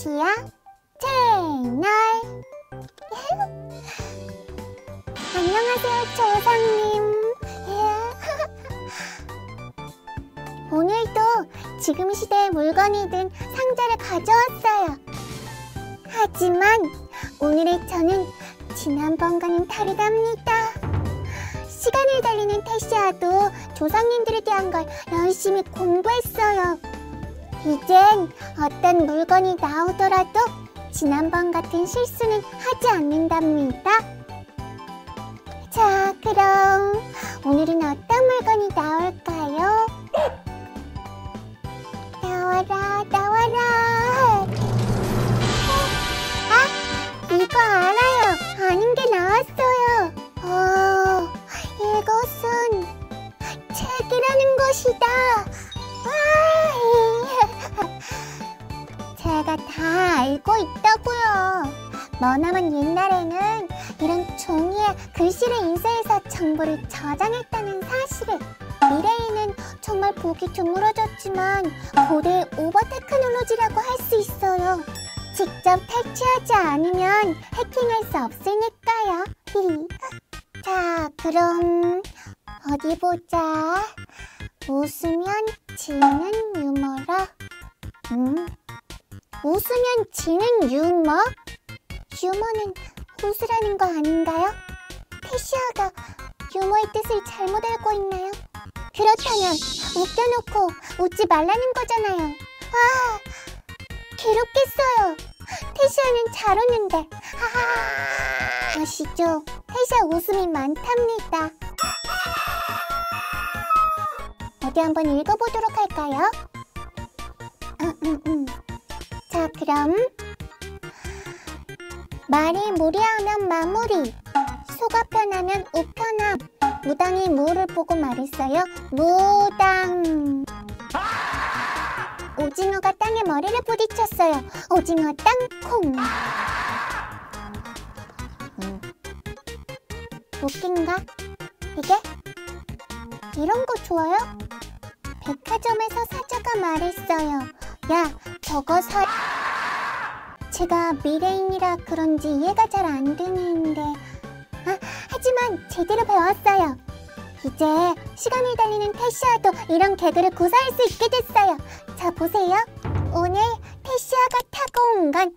태시야 채널. 안녕하세요 조상님. 오늘도 지금 시대의 물건이 든 상자를 가져왔어요. 하지만 오늘의 저는 지난번과는 다르답니다. 시간을 달리는 태시아도 조상님들에 대한 걸 열심히 공부했어요 이젠 어떤 물건이 나오더라도 지난번 같은 실수는 하지 않는답니다. 자, 그럼 오늘은 알고 있다고요. 머나먼 옛날에는 이런 종이에 글씨를 인쇄해서 정보를 저장했다는 사실을 미래에는 정말 보기 드물어졌지만 고대 오버 테크놀로지라고 할 수 있어요. 직접 탈취하지 않으면 해킹할 수 없으니까요. 자, 그럼 어디 보자. 웃으면 지는 유머라. 음, 웃으면 지는 유머? 유머는 웃으라는 거 아닌가요? 패시아가 유머의 뜻을 잘못 알고 있나요? 그렇다면 웃겨놓고 웃지 말라는 거잖아요. 와, 괴롭겠어요. 태시아는 잘 웃는데. 하하, 아시죠? 태시아 웃음이 많답니다. 어디 한번 읽어보도록 할까요? 음, 음, 음. 자, 그럼 말이 무리하면 마무리 소가 편하면 우편함 무당이 무를 보고 말했어요 무당 오징어가 땅에 머리를 부딪혔어요 오징어 땅콩 음. 웃긴가? 이게? 이런 거 좋아요? 백화점에서 사자가 말했어요 야 저거 사... 제가 미래인이라 그런지 이해가 잘 안 되는데. 아, 하지만 제대로 배웠어요. 이제 시간을 달리는 태시아도 이런 개그를 구사할 수 있게 됐어요. 자 보세요. 오늘 태시아가 타고 온 건